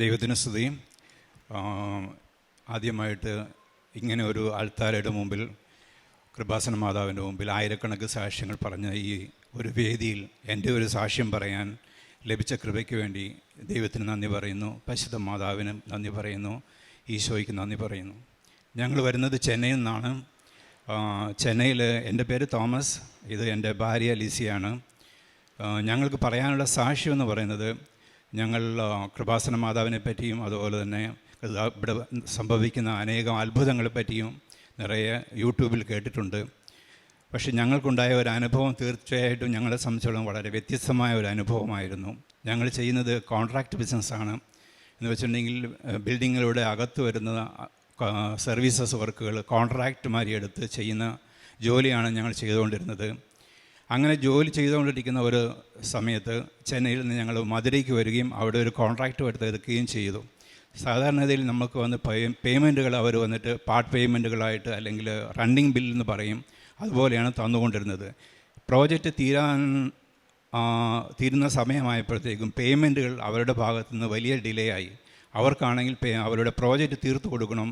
ദൈവത്തിന് സ്തുതി ആ, ആദ്യമായിട്ട് ഇങ്ങനെ ഒരു ആൾത്താരയുടെ മുമ്പിൽ കൃപാസന മാതാവിന്റെ മുമ്പിൽ ആയിരക്കണക്കിന് സാക്ഷ്യങ്ങൾ പറഞ്ഞ ഈ ഒരു വേദിയിൽ എന്റെ ഒരു സാക്ഷ്യം പറയാൻ ലഭിച്ച കൃപയ്ക്ക് വേണ്ടി ദൈവത്തിന് നന്ദി പറയുന്നു. പരിശുദ്ധ മാതാവിനും നന്ദി പറയുന്നു. ഈശോയ്ക്ക് നന്ദി പറയുന്നു. ഞങ്ങൾ വരുന്നത് ചെന്നൈയിൽ നിന്നാണ്. ചെന്നൈയിൽ എന്റെ പേര് തോമസ്. ഇത് എന്റെ ഭാര്യ ലിസിയാണ്. ഞങ്ങൾക്ക് പറയാനുള്ള സാക്ഷ്യം എന്ന് പറയുന്നത് ഞങ്ങൾ കൃപാസന മാതാവിനെ പറ്റിയും അതുപോലെ തന്നെ ഇവിടെ സംഭവിക്കുന്ന അനേകം അത്ഭുതങ്ങളെ പറ്റിയും നിറയെ യൂട്യൂബിൽ കേട്ടിട്ടുണ്ട്. പക്ഷേ ഞങ്ങൾക്കുണ്ടായ ഒരു അനുഭവം തീർച്ചയായിട്ടും ഞങ്ങളെ സംബന്ധിച്ചോളം വളരെ വ്യത്യസ്തമായ ഒരു അനുഭവമായിരുന്നു. ഞങ്ങൾ ചെയ്യുന്നത് കോൺട്രാക്ട് ബിസിനസ്സാണ്. എന്ന് വെച്ചിട്ടുണ്ടെങ്കിൽ ബിൽഡിങ്ങിലൂടെ അകത്ത് വരുന്ന സർവീസസ് വർക്കുകൾ കോൺട്രാക്റ്റ് എടുത്ത് ചെയ്യുന്ന ജോലിയാണ് ഞങ്ങൾ ചെയ്തുകൊണ്ടിരുന്നത്. അങ്ങനെ ജോലി ചെയ്തുകൊണ്ടിരിക്കുന്ന ഒരു സമയത്ത് ചെന്നൈയിൽ നിന്ന് ഞങ്ങൾ മധുരയ്ക്ക് വരികയും അവിടെ ഒരു കോൺട്രാക്റ്റ് എടുത്ത് എടുക്കുകയും ചെയ്തു. സാധാരണഗതിയിൽ നമുക്ക് വന്ന് പേയ്മെന്റുകൾ അവർ വന്നിട്ട് പാർട്ട് പേയ്മെന്റുകളായിട്ട് അല്ലെങ്കിൽ റണ്ണിങ് ബിൽ എന്ന് പറയും. അതുപോലെയാണ് തന്നുകൊണ്ടിരുന്നത്. പ്രോജക്റ്റ് തീരാൻ തീരുന്ന സമയമായപ്പോഴത്തേക്കും പേയ്മെന്റുകൾ അവരുടെ ഭാഗത്തുനിന്ന് വലിയ ഡിലേ ആയി. അവർക്കാണെങ്കിൽ അവരുടെ പ്രോജക്റ്റ് തീർത്തു കൊടുക്കണം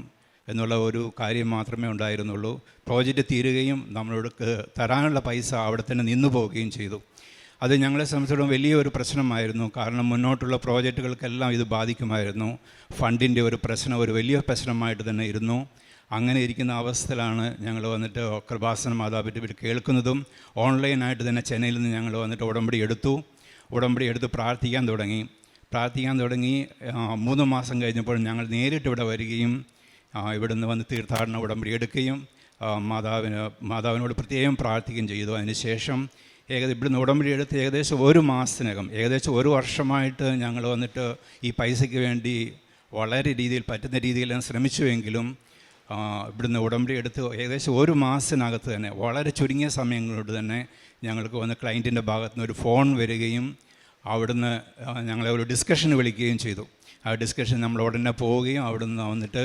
എന്നുള്ള ഒരു കാര്യം മാത്രമേ ഉണ്ടായിരുന്നുള്ളൂ. പ്രോജക്റ്റ് തീരുകയും നമ്മളോട് തരാനുള്ള പൈസ അവിടെ തന്നെ നിന്നു പോവുകയും ചെയ്തു. അത് ഞങ്ങളെ സംബന്ധിച്ചിടത്തോളം വലിയൊരു പ്രശ്നമായിരുന്നു. കാരണം മുന്നോട്ടുള്ള പ്രോജക്റ്റുകൾക്കെല്ലാം ഇത് ബാധിക്കുമായിരുന്നു. ഫണ്ടിന്റെ ഒരു പ്രശ്നം ഒരു വലിയ പ്രശ്നമായിട്ട് തന്നെ ഇരുന്നു. അങ്ങനെ ഇരിക്കുന്ന അവസ്ഥയിലാണ് ഞങ്ങൾ വന്നിട്ട് കൃപാസന മാതാപിന്റെ വീട് കേൾക്കുന്നതും. ഓൺലൈനായിട്ട് തന്നെ ചെന്നൈയിൽ നിന്ന് ഞങ്ങൾ വന്നിട്ട് ഉടമ്പടി എടുത്തു. ഉടമ്പടി എടുത്ത് പ്രാർത്ഥിക്കാൻ തുടങ്ങി. പ്രാർത്ഥിക്കാൻ തുടങ്ങി മൂന്ന് മാസം കഴിഞ്ഞപ്പോൾ ഞങ്ങൾ നേരിട്ട് ഇവിടെ വരികയും ഇവിടുന്ന് വന്ന് തീർത്ഥാടന ഉടമ്പടി എടുക്കുകയും മാതാവിന് മാതാവിനോട് പ്രത്യേകം പ്രാർത്ഥിക്കുകയും ചെയ്തു. അതിനുശേഷം ഏകദേശം ഇവിടുന്ന് ഉടമ്പടി എടുത്ത് ഏകദേശം ഒരു മാസത്തിനകം ഏകദേശം ഒരു വർഷമായിട്ട് ഞങ്ങൾ വന്നിട്ട് ഈ പൈസയ്ക്ക് വേണ്ടി വളരെ രീതിയിൽ പറ്റുന്ന രീതിയിൽ ഞാൻ ശ്രമിച്ചുവെങ്കിലും ഇവിടുന്ന് ഉടമ്പടി എടുത്ത് ഏകദേശം ഒരു മാസത്തിനകത്ത് തന്നെ വളരെ ചുരുങ്ങിയ സമയങ്ങളോട് തന്നെ ഞങ്ങൾക്ക് വന്ന് ക്ലയന്റിന്റെ ഭാഗത്തു നിന്ന് ഒരു ഫോൺ വരികയും അവിടുന്ന് ഞങ്ങളെ ഒരു ഡിസ്കഷന് വിളിക്കുകയും ചെയ്തു. ആ ഡിസ്കഷൻ നമ്മൾ ഉടനെ പോവുകയും അവിടുന്ന് വന്നിട്ട്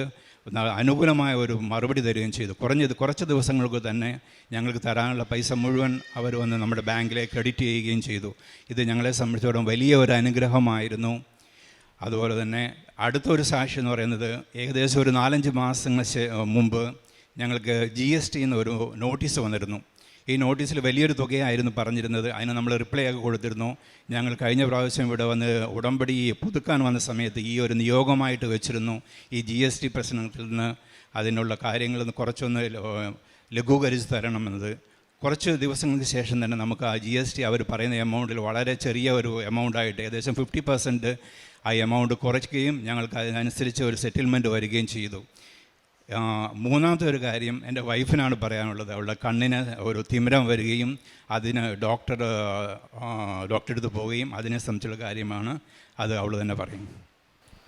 അനുകൂലമായ ഒരു മറുപടി തരികയും ചെയ്തു. കുറഞ്ഞത് കുറച്ച് ദിവസങ്ങൾക്ക് തന്നെ ഞങ്ങൾക്ക് തരാനുള്ള പൈസ മുഴുവൻ അവർ വന്ന് നമ്മുടെ ബാങ്കിലേക്ക് ക്രെഡിറ്റ് ചെയ്യുകയും ചെയ്തു. ഇത് ഞങ്ങളെ സംബന്ധിച്ചിടത്തോളം വലിയ ഒരു അനുഗ്രഹമായിരുന്നു. അതുപോലെ തന്നെ അടുത്തൊരു സാക്ഷി എന്ന് പറയുന്നത് ഏകദേശം ഒരു നാലഞ്ച് മാസങ്ങൾ മുമ്പ് ഞങ്ങൾക്ക് ജി എസ് ടി എന്നൊരു നോട്ടീസ് വന്നിരുന്നു. ഈ നോട്ടീസിൽ വലിയൊരു തുകയായിരുന്നു പറഞ്ഞിരുന്നത്. അതിന് നമ്മൾ റിപ്ലൈ ഒക്കെ കൊടുത്തിരുന്നു. ഞങ്ങൾ കഴിഞ്ഞ പ്രാവശ്യം ഇവിടെ വന്ന് ഉടമ്പടി പുതുക്കാൻ വന്ന സമയത്ത് ഈ ഒരു നിയോഗമായിട്ട് വെച്ചിരുന്നു. ഈ ജി എസ് ടി പ്രശ്നത്തിൽ നിന്ന് അതിനുള്ള കാര്യങ്ങൾ കുറച്ചൊന്ന് ലഘൂകരിച്ച് തരണമെന്നത്. കുറച്ച് ദിവസങ്ങൾക്ക് ശേഷം തന്നെ നമുക്ക് ആ ജി എസ് ടി അവർ പറയുന്ന എമൗണ്ടിൽ വളരെ ചെറിയ ഒരു എമൗണ്ടായിട്ട് ഏകദേശം ഫിഫ്റ്റി പെർസെന്റ് ആ എമൗണ്ട് കുറയ്ക്കുകയും ഞങ്ങൾക്ക് അതിനനുസരിച്ച് ഒരു സെറ്റിൽമെന്റ് വരികയും ചെയ്തു. മൂന്നാമത്തെ ഒരു കാര്യം എന്റെ വൈഫിനാണ് പറയാനുള്ളത്. അവളുടെ കണ്ണിന് ഒരു തിമിരം വരികയും അതിന് ഡോക്ടർ ഡോക്ടറെ അടുത്ത് പോവുകയും അതിനെ സംബന്ധിച്ചുള്ള കാര്യമാണ് അത് അവൾ തന്നെ പറയും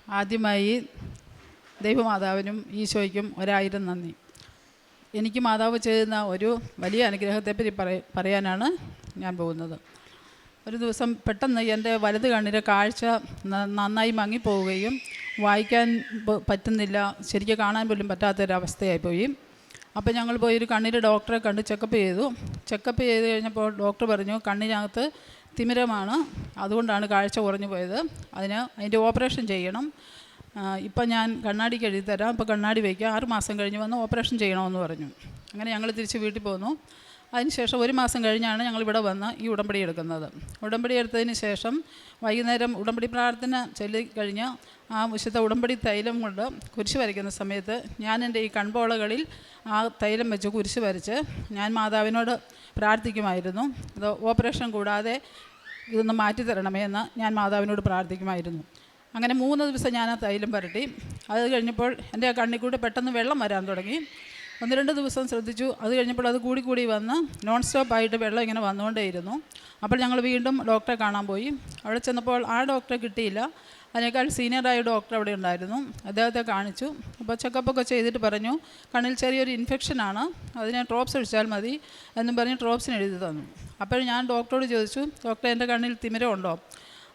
ആദ്യമായി ദൈവമാതാവിനും ഈശോയ്ക്കും ഒരായിരം നന്ദി. എനിക്ക് മാതാവ് ചെയ്യുന്ന ഒരു വലിയ അനുഗ്രഹത്തെപ്പറ്റി പറയ പറയാനാണ് ഞാൻ പോകുന്നത്. ഒരു ദിവസം പെട്ടെന്ന് എന്റെ വലത് കണ്ണിന്റെ കാഴ്ച നന്നായി മങ്ങിപ്പോവുകയും വായിക്കാൻ പറ്റുന്നില്ല ശരിക്കും കാണാൻ പോലും പറ്റാത്തൊരവസ്ഥയായിപ്പോയി. അപ്പോൾ ഞങ്ങൾ പോയി ഒരു കണ്ണിന്റെ ഡോക്ടറെ കണ്ട് ചെക്കപ്പ് ചെയ്തു. ചെക്കപ്പ് ചെയ്ത് കഴിഞ്ഞപ്പോൾ ഡോക്ടർ പറഞ്ഞു കണ്ണിനകത്ത് തിമിരമാണ്. അതുകൊണ്ടാണ് കാഴ്ച കുറഞ്ഞു പോയത്. അതിന് അതിന്റെ ഓപ്പറേഷൻ ചെയ്യണം. ഇപ്പം ഞാൻ കണ്ണാടി എഴുതി തരാം. ഇപ്പോൾ കണ്ണാടി വയ്ക്കുക. ആറ് മാസം കഴിഞ്ഞ് വന്ന് ഓപ്പറേഷൻ ചെയ്യണമെന്ന് പറഞ്ഞു. അങ്ങനെ ഞങ്ങൾ തിരിച്ച് വീട്ടിൽ പോന്നു. അതിനുശേഷം ഒരു മാസം കഴിഞ്ഞാണ് ഞങ്ങൾ ഇവിടെ വന്ന് ഈ ഉടമ്പടി എടുക്കുന്നത്. ഉടമ്പടി എടുത്തതിന് ശേഷം വൈകുന്നേരം ഉടമ്പടി പ്രാർത്ഥന ചൊല്ലി കഴിഞ്ഞ് ആ വിശുദ്ധ ഉടമ്പടി തൈലം കൊണ്ട് കുരിശ് വരയ്ക്കുന്ന സമയത്ത് ഞാൻ എന്റെ ഈ കൺപോളകളിൽ ആ തൈലം വെച്ച് കുരിശ് വരച്ച് ഞാൻ മാതാവിനോട് പ്രാർത്ഥിക്കുമായിരുന്നു. ഇത് ഓപ്പറേഷൻ കൂടാതെ ഇതൊന്ന് മാറ്റി തരണമേ എന്ന് ഞാൻ മാതാവിനോട് പ്രാർത്ഥിക്കുമായിരുന്നു. അങ്ങനെ മൂന്ന് ദിവസം ഞാൻ ആ തൈലം പുരട്ടി. അത് കഴിഞ്ഞപ്പോൾ എന്റെ കണ്ണിൽ കൂടെ പെട്ടെന്ന് വെള്ളം വരാൻ തുടങ്ങി. ഒന്ന് രണ്ട് ദിവസം ശ്രദ്ധിച്ചു. അത് കഴിഞ്ഞപ്പോൾ അത് കൂടി കൂടി വന്ന് നോൺ സ്റ്റോപ്പ് ആയിട്ട് വെള്ളം ഇങ്ങനെ വന്നുകൊണ്ടേയിരുന്നു. അപ്പോൾ ഞങ്ങൾ വീണ്ടും ഡോക്ടറെ കാണാൻ പോയി. അവിടെ ചെന്നപ്പോൾ ആ ഡോക്ടറെ കിട്ടിയില്ല. അതിനേക്കാൾ സീനിയറായ ഡോക്ടർ അവിടെ ഉണ്ടായിരുന്നു. അദ്ദേഹത്തെ കാണിച്ചു. അപ്പോൾ ചെക്കപ്പൊക്കെ ചെയ്തിട്ട് പറഞ്ഞു കണ്ണിൽ ചെറിയൊരു ഇൻഫെക്ഷനാണ് അതിനെ ഡ്രോപ്സ് ഒഴിച്ചാൽ മതി എന്നും പറഞ്ഞ് ഡ്രോപ്സിന് എഴുതി തന്നു. അപ്പോൾ ഞാൻ ഡോക്ടറോട് ചോദിച്ചു ഡോക്ടർ എന്റെ കണ്ണിൽ തിമിരമുണ്ടോ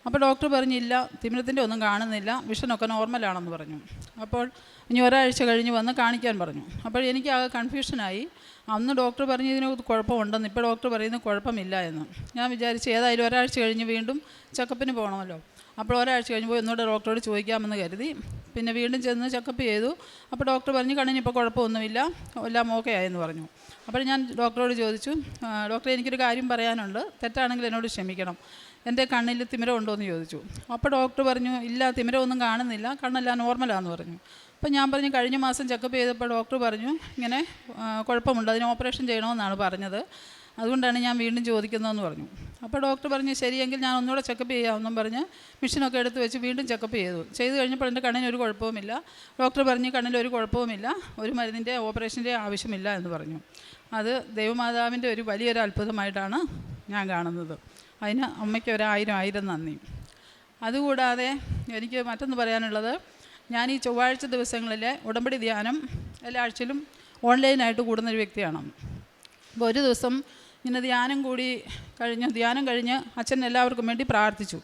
അപ്പോൾ ഡോക്ടർ പറഞ്ഞില്ല തിമിരത്തിന്റെ ഒന്നും കാണുന്നില്ല വിഷനൊക്കെ നോർമലാണെന്ന് പറഞ്ഞു. അപ്പോൾ ഇനി ഒരാഴ്ച കഴിഞ്ഞ് വന്ന് കാണിക്കാൻ പറഞ്ഞു. അപ്പോൾ എനിക്ക് ആകെ കൺഫ്യൂഷനായി അന്ന് ഡോക്ടർ പറഞ്ഞു ഇതിന് കുഴപ്പമുണ്ടെന്ന് ഇപ്പോൾ ഡോക്ടർ പറയുന്നത് കുഴപ്പമില്ല എന്ന്. ഞാൻ വിചാരിച്ച് ഏതായാലും ഒരാഴ്ച കഴിഞ്ഞ് വീണ്ടും ചെക്കപ്പിന് പോകണമല്ലോ. അപ്പോൾ ഒരാഴ്ച കഴിഞ്ഞ് പോയി ഒന്നുകൂടെ ഡോക്ടറോട് ചോദിക്കാമെന്ന് കരുതി. പിന്നെ വീണ്ടും ചെന്ന് ചെക്കപ്പ് ചെയ്തു. അപ്പോൾ ഡോക്ടർ പറഞ്ഞു കണ്ണിനിപ്പോൾ കുഴപ്പമൊന്നുമില്ല. എല്ലാം ഓക്കെ ആയെന്ന് പറഞ്ഞു. അപ്പോൾ ഞാൻ ഡോക്ടറോട് ചോദിച്ചു "ആ, ഡോക്ടറെ എനിക്കൊരു കാര്യം പറയാനുണ്ട്. തെറ്റാണെങ്കിൽ എന്നോട് ക്ഷമിക്കണം. എന്റെ കണ്ണിൽ തിമിരം ഉണ്ടോ എന്ന് ചോദിച്ചു. അപ്പോൾ ഡോക്ടർ പറഞ്ഞു ഇല്ല തിമിരമൊന്നും കാണുന്നില്ല കണ്ണെല്ലാം നോർമലാന്ന് പറഞ്ഞു. അപ്പോൾ ഞാൻ പറഞ്ഞു കഴിഞ്ഞ മാസം ചെക്കപ്പ് ചെയ്തപ്പോൾ ഡോക്ടർ പറഞ്ഞു ഇങ്ങനെ കുഴപ്പമുണ്ട് അതിന് ഓപ്പറേഷൻ ചെയ്യണമെന്നാണ് പറഞ്ഞത്. അതുകൊണ്ടാണ് ഞാൻ വീണ്ടും ചോദിക്കുന്നതെന്ന് പറഞ്ഞു. അപ്പോൾ ഡോക്ടർ പറഞ്ഞു ശരിയെങ്കിൽ ഞാൻ ഒന്നുകൂടെ ചെക്കപ്പ് ചെയ്യാമെന്നും പറഞ്ഞ് മെഷീനൊക്കെ എടുത്ത് വെച്ച് വീണ്ടും ചെക്കപ്പ് ചെയ്തു. ചെയ്ത് കഴിഞ്ഞപ്പോൾ എന്റെ കണ്ണിന് ഒരു കുഴപ്പവുമില്ല. ഡോക്ടർ പറഞ്ഞ് കണ്ണിൽ ഒരു കുഴപ്പവുമില്ല ഒരു മരുന്നിന്റെ ഓപ്പറേഷന്റെ ആവശ്യമില്ല എന്ന് പറഞ്ഞു. അത് ദൈവമാതാവിന്റെ ഒരു വലിയൊരു അത്ഭുതമായിട്ടാണ് ഞാൻ കാണുന്നത്. അതിന് അമ്മയ്ക്ക് ഒരായിരം ആയിരം നന്ദി. അതുകൂടാതെ എനിക്ക് മറ്റൊന്ന് പറയാനുള്ളത്. ഞാൻ ഈ ചൊവ്വാഴ്ച ദിവസങ്ങളിൽ ഉടമ്പടി ധ്യാനം എല്ലാ ആഴ്ചയിലും ഓൺലൈനായിട്ട് കൂടുന്നൊരു വ്യക്തിയാണ്. അപ്പോൾ ഒരു ദിവസം ഇങ്ങനെ ധ്യാനം കൂടി കഴിഞ്ഞ് ധ്യാനം കഴിഞ്ഞ് അച്ഛൻ എല്ലാവർക്കും വേണ്ടി പ്രാർത്ഥിച്ചു.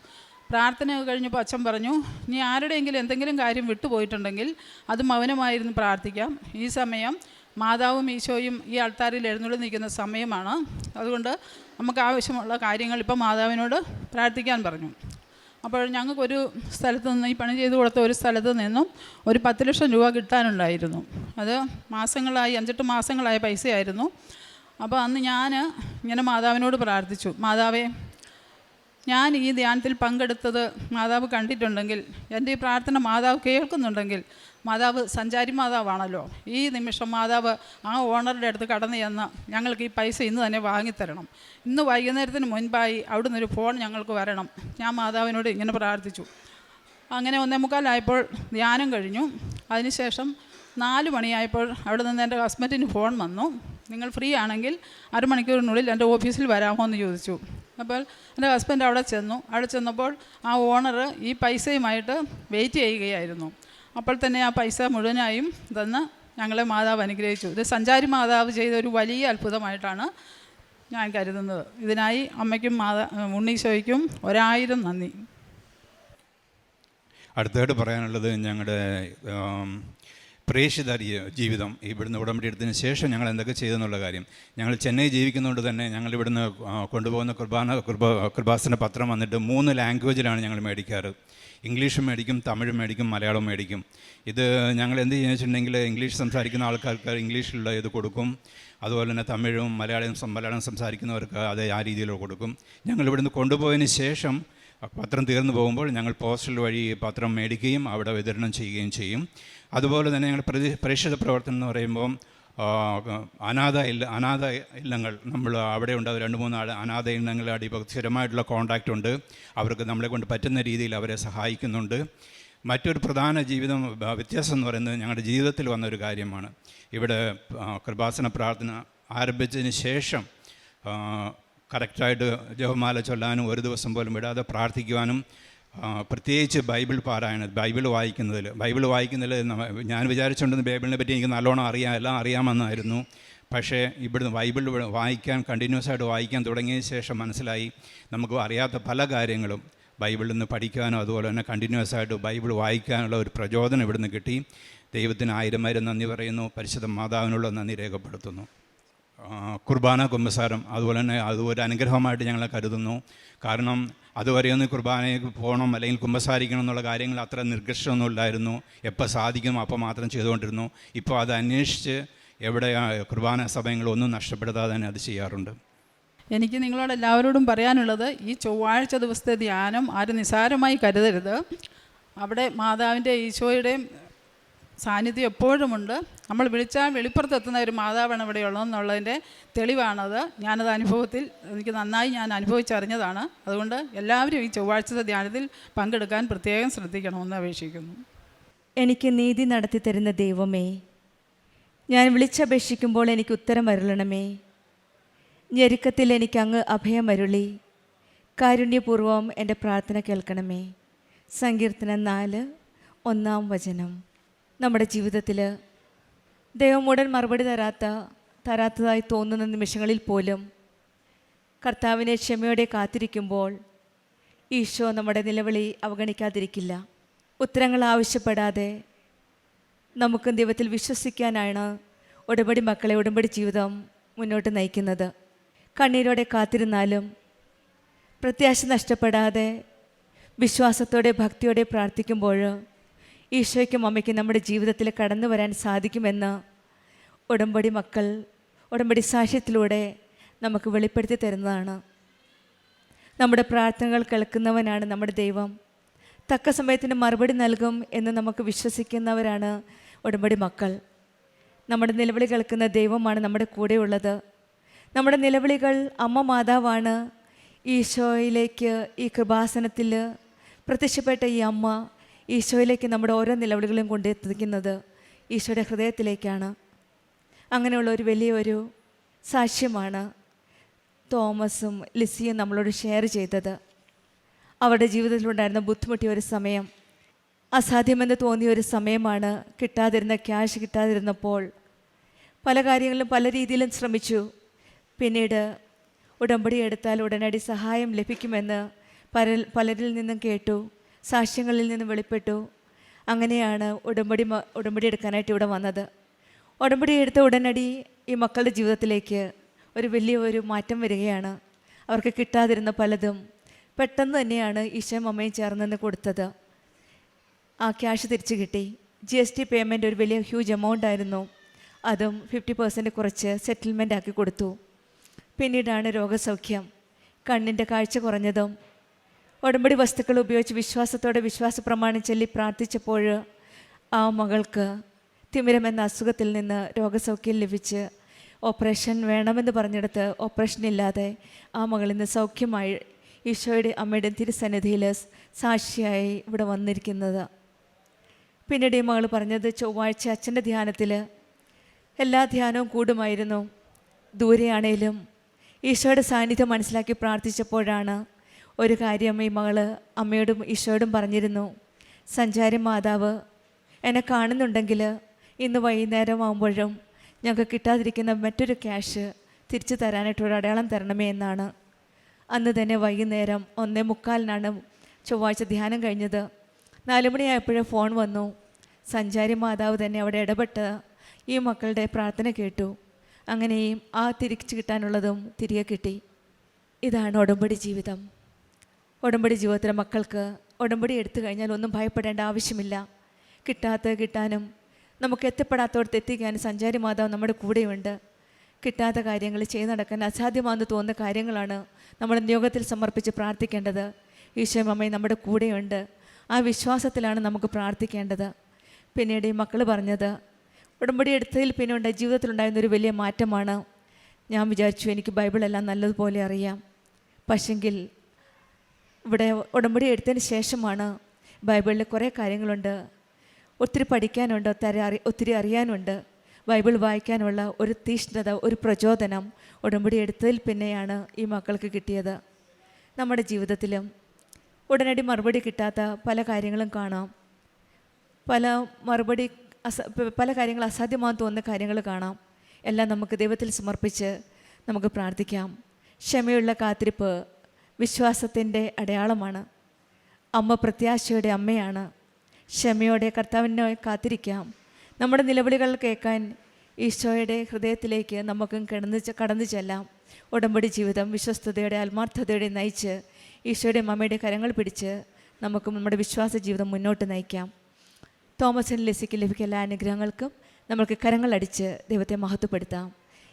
പ്രാർത്ഥന കഴിഞ്ഞപ്പോൾ അച്ഛൻ പറഞ്ഞു നീ ആരുടെയെങ്കിലും എന്തെങ്കിലും കാര്യം വിട്ടുപോയിട്ടുണ്ടെങ്കിൽ അത് മൗനമായിരുന്നു പ്രാർത്ഥിക്കാം. ഈ സമയം മാതാവും ഈശോയും ഈ ആൾത്താരിൽ എഴുന്നള്ളി നിൽക്കുന്ന സമയമാണ്. അതുകൊണ്ട് നമുക്ക് ആവശ്യമുള്ള കാര്യങ്ങൾ ഇപ്പം മാതാവിനോട് പ്രാർത്ഥിക്കാൻ പറഞ്ഞു. അപ്പോൾ ഞങ്ങൾക്കൊരു സ്ഥലത്ത് നിന്ന് ഈ പണി ചെയ്ത് കൊടുത്ത ഒരു സ്ഥലത്ത് നിന്നും ഒരു പത്ത് ലക്ഷം രൂപ കിട്ടാനുണ്ടായിരുന്നു. അത് മാസങ്ങളായി അഞ്ചെട്ട് മാസങ്ങളായ പൈസയായിരുന്നു. അപ്പോൾ അന്ന് ഞാൻ ഇങ്ങനെ മാതാവിനോട് പ്രാർത്ഥിച്ചു. മാതാവേ ഞാൻ ഈ ധ്യാനത്തിൽ പങ്കെടുത്തത് മാതാവ് കണ്ടിട്ടുണ്ടെങ്കിൽ എന്റെ ഈ പ്രാർത്ഥന മാതാവ് കേൾക്കുന്നുണ്ടെങ്കിൽ മാതാവ് സഞ്ചാരി മാതാവാണല്ലോ. ഈ നിമിഷം മാതാവ് ആ ഓണറുടെ അടുത്ത് കടന്നു ചെന്ന് ഞങ്ങൾക്ക് ഈ പൈസ ഇന്ന് തന്നെ വാങ്ങിത്തരണം. ഇന്ന് വൈകുന്നേരത്തിന് മുൻപായി അവിടുന്ന് ഒരു ഫോൺ ഞങ്ങൾക്ക് വരണം. ഞാൻ മാതാവിനോട് ഇങ്ങനെ പ്രാർത്ഥിച്ചു. അങ്ങനെ ഒന്നേ മുക്കാലായപ്പോൾ ധ്യാനം കഴിഞ്ഞു. അതിനുശേഷം നാല് മണിയായപ്പോൾ അവിടെ നിന്ന് എന്റെ ഹസ്ബൻഡിന് ഫോൺ വന്നു. നിങ്ങൾ ഫ്രീ ആണെങ്കിൽ അരമണിക്കൂറിനുള്ളിൽ എന്റെ ഓഫീസിൽ വരാമോ എന്ന് ചോദിച്ചു. അപ്പോൾ എന്റെ ഹസ്ബൻഡ് അവിടെ ചെന്നു. അവിടെ ചെന്നപ്പോൾ ആ ഓണർ ഈ പൈസയുമായിട്ട് വെയിറ്റ് ചെയ്യുകയായിരുന്നു. അപ്പോൾ തന്നെ ആ പൈസ മുഴുവനായും തന്ന് ഞങ്ങളെ മാതാവ് അനുഗ്രഹിച്ചു. ഇത് സഞ്ചാരി മാതാവ് ചെയ്ത ഒരു വലിയ അത്ഭുതമായിട്ടാണ് ഞാൻ കരുതുന്നത്. ഇതിനായി അമ്മയ്ക്കും മാതാ ഉണ്ണീശോയ്ക്കും ഒരായിരം നന്ദി. അടുത്തായിട്ട് പറയാനുള്ളത് ഞങ്ങളുടെ ആം, പ്രേക്ഷിത ജീവിതം ഇവിടുന്ന് ഉടമ്പടി എടുത്തതിന് ശേഷം ഞങ്ങൾ എന്തൊക്കെ ചെയ്തെന്നുള്ള കാര്യം. ഞങ്ങൾ ചെന്നൈ ജീവിക്കുന്നതുകൊണ്ട് തന്നെ ഞങ്ങൾ ഇവിടുന്ന് കൊണ്ടുപോകുന്ന കുർബാന കുർബ കുർബാസന പത്രം വന്നിട്ട് മൂന്ന് ലാംഗ്വേജിലാണ് ഞങ്ങൾ മേടിക്കാറ്. ഇംഗ്ലീഷും മേടിക്കും തമിഴ് മേടിക്കും മലയാളം മേടിക്കും. ഇത് ഞങ്ങൾ എന്ത് ചെയ്യുന്ന വെച്ചിട്ടുണ്ടെങ്കിൽ ഇംഗ്ലീഷ് സംസാരിക്കുന്ന ആൾക്കാർക്ക് ഇംഗ്ലീഷിലുള്ള ഇത് കൊടുക്കും. അതുപോലെ തന്നെ തമിഴും മലയാളം മലയാളം സംസാരിക്കുന്നവർക്ക് അത് ആ രീതിയിൽ കൊടുക്കും. ഞങ്ങൾ ഇവിടുന്ന് കൊണ്ടുപോയതിന് ശേഷം പത്രം തീർന്നു പോകുമ്പോൾ ഞങ്ങൾ പോസ്റ്റൽ വഴി പത്രം മേടിക്കുകയും അവിടെ വിതരണം ചെയ്യുകയും ചെയ്യും. അതുപോലെ തന്നെ ഞങ്ങളുടെ പ്രതി പ്രേക്ഷിത പ്രവർത്തനം എന്ന് പറയുമ്പോൾ അനാഥ ഇല്ല അനാഥ ഇല്ലങ്ങൾ നമ്മൾ അവിടെ ഉണ്ട്. രണ്ട് മൂന്ന് അനാഥ ഇല്ലങ്ങളായിട്ട് ഇപ്പോൾ സ്ഥിരമായിട്ടുള്ള കോണ്ടാക്റ്റ് ഉണ്ട്. അവർക്ക് നമ്മളെ കൊണ്ട് പറ്റുന്ന രീതിയിൽ അവരെ സഹായിക്കുന്നുണ്ട്. മറ്റൊരു പ്രധാന ജീവിതം വ്യത്യാസം എന്ന് പറയുന്നത് ഞങ്ങളുടെ ജീവിതത്തിൽ വന്ന ഒരു കാര്യമാണ്. ഇവിടെ കൃപാസന പ്രാർത്ഥന ആരംഭിച്ചതിന് ശേഷം കറക്റ്റായിട്ട് ജപമാല ചൊല്ലാനും ഒരു ദിവസം പോലും വിടാതെ പ്രാർത്ഥിക്കുവാനും പ്രത്യേകിച്ച് ബൈബിൾ പാരായണ ബൈബിൾ വായിക്കുന്നതിൽ ബൈബിൾ വായിക്കുന്നതിൽ ഞാൻ വിചാരിച്ചുകൊണ്ടിരുന്ന ബൈബിളിനെ പറ്റി എനിക്ക് നല്ലോണം അറിയാം എല്ലാം അറിയാമെന്നായിരുന്നു. പക്ഷേ ഇവിടുന്ന് ബൈബിൾ വായിക്കാൻ കണ്ടിന്യൂസ് ആയിട്ട് വായിക്കാൻ തുടങ്ങിയ ശേഷം മനസ്സിലായി. നമുക്ക് അറിയാത്ത പല കാര്യങ്ങളും ബൈബിളിൽ നിന്ന് പഠിക്കാനോ അതുപോലെ തന്നെ കണ്ടിന്യൂസ് ആയിട്ട് ബൈബിൾ വായിക്കാനുള്ള ഒരു പ്രചോദനം ഇവിടുന്ന് കിട്ടി. ദൈവത്തിന് ആയിരം ആയിരം നന്ദി പറയുന്നു. പരിശുദ്ധ മാതാവിനുള്ള നന്ദി രേഖപ്പെടുത്തുന്നു. കുർബാന കുമ്പസാരം അതുപോലെ തന്നെ അത് ഒരു അനുഗ്രഹമായിട്ട് ഞങ്ങൾ കരുതുന്നു. കാരണം അതുവരെയൊന്ന് കുർബാനയ്ക്ക് പോകണം അല്ലെങ്കിൽ കുമ്പസാരിക്കണം എന്നുള്ള കാര്യങ്ങൾ അത്ര നിർഘർഷമൊന്നും ഇല്ലായിരുന്നു. എപ്പോൾ സാധിക്കും അപ്പോൾ മാത്രം ചെയ്തുകൊണ്ടിരുന്നു. ഇപ്പോൾ അത് അന്വേഷിച്ച് എവിടെ കുർബാന സമയങ്ങളൊന്നും നഷ്ടപ്പെടുത്താതെ തന്നെ അത് ചെയ്യാറുണ്ട്. എനിക്ക് നിങ്ങളോട് എല്ലാവരോടും പറയാനുള്ളത് ഈ ചൊവ്വാഴ്ച ദിവസത്തെ ധ്യാനം ആരും നിസാരമായി കരുതരുത്. അവിടെ മാതാവിന്റെ ഈശോയുടെയും സാന്നിധ്യം എപ്പോഴുമുണ്ട്. നമ്മൾ വിളിച്ചാൽ വെളിപ്പുറത്തെത്തുന്ന ഒരു മാതാവാണ് ഇവിടെ ഉള്ളതെന്നുള്ളതിന്റെ തെളിവാണത്. ഞാനത് അനുഭവത്തിൽ എനിക്ക് നന്നായി ഞാൻ അനുഭവിച്ചറിഞ്ഞതാണ്. അതുകൊണ്ട് എല്ലാവരും ഈ ചൊവ്വാഴ്ചത്തെ ധ്യാനത്തിൽ പങ്കെടുക്കാൻ പ്രത്യേകം ശ്രദ്ധിക്കണമെന്ന് അപേക്ഷിക്കുന്നു. എനിക്ക് നീതി നടത്തി തരുന്ന ദൈവമേ ഞാൻ വിളിച്ചപേക്ഷിക്കുമ്പോൾ എനിക്ക് ഉത്തരം അരുളണമേ. ഞെരുക്കത്തിൽ എനിക്ക് അങ്ങ് അഭയമരുളി കാരുണ്യപൂർവം എന്റെ പ്രാർത്ഥന കേൾക്കണമേ. സങ്കീർത്തനം നാല് ഒന്നാം വചനം. നമ്മുടെ ജീവിതത്തിൽ ദൈവം ഉടൻ മറുപടി തരാത്ത തരാത്തതായി തോന്നുന്ന നിമിഷങ്ങളിൽ പോലും കർത്താവിനെ ക്ഷമയോടെ കാത്തിരിക്കുമ്പോൾ ഈശോ നമ്മുടെ നിലവിളി അവഗണിക്കാതിരിക്കില്ല. ഉത്തരങ്ങൾ ആവശ്യപ്പെടാതെ നമുക്ക് ദൈവത്തിൽ വിശ്വസിക്കാനാണ് ഉടമ്പടി മക്കളെ ഉടമ്പടി ജീവിതം മുന്നോട്ട് നയിക്കുന്നത്. കണ്ണീരോടെ കാത്തിരുന്നാലും പ്രത്യാശ നഷ്ടപ്പെടാതെ വിശ്വാസത്തോടെ ഭക്തിയോടെ പ്രാർത്ഥിക്കുമ്പോൾ ഈശോയ്ക്കും അമ്മയ്ക്കും നമ്മുടെ ജീവിതത്തിൽ കടന്നു വരാൻ സാധിക്കുമെന്ന് ഉടമ്പടി മക്കൾ ഉടമ്പടി സാക്ഷ്യത്തിലൂടെ നമുക്ക് വെളിപ്പെടുത്തി തരുന്നതാണ്. നമ്മുടെ പ്രാർത്ഥനകൾ കേൾക്കുന്നവനാണ് നമ്മുടെ ദൈവം. തക്ക സമയത്തിന് മറുപടി നൽകും എന്ന് നമുക്ക് വിശ്വസിക്കുന്നവരാണ് ഉടമ്പടി മക്കൾ. നമ്മുടെ നിലവിളി കേൾക്കുന്ന ദൈവമാണ് നമ്മുടെ കൂടെയുള്ളത്. നമ്മുടെ നിലവിളികൾ അമ്മ മാതാവാണ് ഈശോയിലേക്ക് ഈ കൃപാസനത്തിൽ പ്രത്യക്ഷപ്പെട്ട ഈ അമ്മ. ഈശോയിലേക്ക് നമ്മുടെ ഓരോ നിലവിളികളും കൊണ്ടെത്തിക്കുന്നത് ഈശോയുടെ ഹൃദയത്തിലേക്കാണ്. അങ്ങനെയുള്ള ഒരു വലിയൊരു സാക്ഷ്യമാണ് തോമസും ലിസിയും നമ്മളോട് ഷെയർ ചെയ്തത്. അവരുടെ ജീവിതത്തിലുണ്ടായിരുന്ന ബുദ്ധിമുട്ടിയ ഒരു സമയം അസാധ്യമെന്ന് തോന്നിയ ഒരു സമയമാണ് കിട്ടാതിരുന്ന ക്യാഷ് കിട്ടാതിരുന്നപ്പോൾ. പല കാര്യങ്ങളിലും പല രീതിയിലും ശ്രമിച്ചു. പിന്നീട് ഉടമ്പടി എടുത്താൽ ഉടനടി സഹായം ലഭിക്കുമെന്ന് പല പലരിൽ നിന്നും കേട്ടു. സാക്ഷ്യങ്ങളിൽ നിന്ന് വെളിപ്പെട്ടു. അങ്ങനെയാണ് ഉടമ്പടി ഉടമ്പടി എടുക്കാനായിട്ട് ഇവിടെ വന്നത്. ഉടമ്പടി എടുത്ത ഉടനടി ഈ മക്കളുടെ ജീവിതത്തിലേക്ക് ഒരു വലിയ ഒരു മാറ്റം വരികയാണ്. അവർക്ക് കിട്ടാതിരുന്ന പലതും പെട്ടെന്ന് തന്നെയാണ് ഈശോയും അമ്മയും ചേർന്ന് കൊടുത്തത്. ആ ക്യാഷ് തിരിച്ചു കിട്ടി. ജി എസ് ടി പേയ്മെന്റ് ഒരു വലിയ ഹ്യൂജ് എമൗണ്ട് ആയിരുന്നു. അതും ഫിഫ്റ്റി പെർസെന്റ് കുറച്ച് സെറ്റിൽമെന്റ് ആക്കി കൊടുത്തു. പിന്നീടാണ് രോഗസൗഖ്യം. കണ്ണിന്റെ കാഴ്ച കുറഞ്ഞതും ഉടമ്പടി വസ്തുക്കൾ ഉപയോഗിച്ച് വിശ്വാസത്തോടെ വിശ്വാസ പ്രമാണം ചൊല്ലി പ്രാർത്ഥിച്ചപ്പോൾ ആ മകൾക്ക് തിമിരം എന്ന അസുഖത്തിൽ നിന്ന് രോഗസൗഖ്യം ലഭിച്ച് ഓപ്പറേഷൻ വേണമെന്ന് പറഞ്ഞെടുത്ത് ഓപ്പറേഷൻ ഇല്ലാതെ ആ മകൾ ഇന്ന് സൗഖ്യമായി ഈശോയുടെ അമ്മയുടെ തിരുസന്നിധിയിൽ സാക്ഷിയായി ഇവിടെ വന്നിരിക്കുന്നത്. പിന്നീട് ഈ മകൾ പറഞ്ഞത് ചൊവ്വാഴ്ച അച്ഛന്റെ ധ്യാനത്തിൽ എല്ലാ ധ്യാനവും കൂടുമായിരുന്നു. ദൂരെയാണേലും ഈശോയുടെ സാന്നിധ്യം മനസ്സിലാക്കി പ്രാർത്ഥിച്ചപ്പോഴാണ് ഒരു കാര്യം ഈ മകൾ അമ്മയോടും ഈശോയോടും പറഞ്ഞിരുന്നു. സഞ്ചാരി മാതാവ് എന്നെ കാണുന്നുണ്ടെങ്കിൽ ഇന്ന് വൈകുന്നേരം ആകുമ്പോഴും ഞങ്ങൾക്ക് കിട്ടാതിരിക്കുന്ന മറ്റൊരു ക്യാഷ് തിരിച്ചു തരാനായിട്ട് ഒരു അടയാളം തരണമേ എന്നാണ്. അന്ന് തന്നെ വൈകുന്നേരം ഒന്നേ മുക്കാലിനാണ് ചൊവ്വാഴ്ച ധ്യാനം കഴിഞ്ഞത്. നാലുമണിയായപ്പോഴേ ഫോൺ വന്നു. സഞ്ചാരി മാതാവ് തന്നെ അവിടെ ഇടപെട്ട് ഈ മക്കളുടെ പ്രാർത്ഥന കേട്ടു. അങ്ങനെയും ആ തിരിച്ചു കിട്ടാനുള്ളതും തിരികെ കിട്ടി. ഇതാണ് ഉടമ്പടി ജീവിതം. ഉടമ്പടി ജീവിതത്തിലെ മക്കൾക്ക് ഉടമ്പടി എടുത്തു കഴിഞ്ഞാൽ ഒന്നും ഭയപ്പെടേണ്ട ആവശ്യമില്ല. കിട്ടാത്ത കിട്ടാനും നമുക്ക് എത്തിപ്പെടാത്തവർക്ക് എത്തിക്കാനും സഞ്ചാരി മാതാവ് നമ്മുടെ കൂടെയുണ്ട്. കിട്ടാത്ത കാര്യങ്ങൾ ചെയ്തു നടക്കാൻ അസാധ്യമാണെന്ന് തോന്നുന്ന കാര്യങ്ങളാണ് നമ്മൾ നിയോഗത്തിൽ സമർപ്പിച്ച് പ്രാർത്ഥിക്കേണ്ടത്. ഈശോ അമ്മയും നമ്മുടെ കൂടെയുണ്ട്. ആ വിശ്വാസത്തിലാണ് നമുക്ക് പ്രാർത്ഥിക്കേണ്ടത്. പിന്നീട് ഈ മക്കൾ പറഞ്ഞത് ഉടമ്പടി എടുത്തതിൽ പിന്നെ ഉണ്ടായ ജീവിതത്തിലുണ്ടായിരുന്ന ഒരു വലിയ മാറ്റമാണ്. ഞാൻ വിചാരിച്ചു എനിക്ക് ബൈബിളെല്ലാം നല്ലതുപോലെ അറിയാം. പക്ഷെങ്കിൽ ഇവിടെ ഉടമ്പടി എടുത്തതിന് ശേഷമാണ് ബൈബിളിൽ കുറേ കാര്യങ്ങളുണ്ട്. ഒത്തിരി പഠിക്കാനുണ്ട് ഒത്തിരി അറി ഒത്തിരി അറിയാനുണ്ട്. ബൈബിൾ വായിക്കാനുള്ള ഒരു തീഷ്ണത ഒരു പ്രചോദനം ഉടമ്പടി എടുത്തതിൽ പിന്നെയാണ് ഈ മക്കൾക്ക് കിട്ടിയത്. നമ്മുടെ ജീവിതത്തിലും ഉടനടി മറുപടി കിട്ടാത്ത പല കാര്യങ്ങളും കാണാം. പല മറുപടി അസ പല കാര്യങ്ങൾ അസാധ്യമാണെന്ന് തോന്നുന്ന കാര്യങ്ങൾ കാണാം. എല്ലാം നമുക്ക് ദൈവത്തിൽ സമർപ്പിച്ച് നമുക്ക് പ്രാർത്ഥിക്കാം. ക്ഷമയുള്ള കാത്തിരിപ്പ് വിശ്വാസത്തിന്റെ അടയാളമാണ്. അമ്മ പ്രത്യാശയുടെ അമ്മയാണ്. ക്ഷമയോടെ കർത്താവിനെ കാത്തിരിക്കാം. നമ്മുടെ നിലവിളികൾ കേൾക്കാൻ ഈശോയുടെ ഹൃദയത്തിലേക്ക് നമുക്കും കിടന്ന് കടന്നു ചെല്ലാം. ഉടമ്പടി ജീവിതം വിശ്വസ്തയുടെ ആത്മാർത്ഥതയോടെ നയിച്ച് ഈശോയുടെ അമ്മയുടെ കരങ്ങൾ പിടിച്ച് നമുക്കും നമ്മുടെ വിശ്വാസ ജീവിതം മുന്നോട്ട് നയിക്കാം. തോമസൻ ലസിക്ക് ലഭിക്കുന്ന എല്ലാ അനുഗ്രഹങ്ങൾക്കും നമുക്ക് കരങ്ങളടിച്ച് ദൈവത്തെ മഹത്വപ്പെടുത്താം.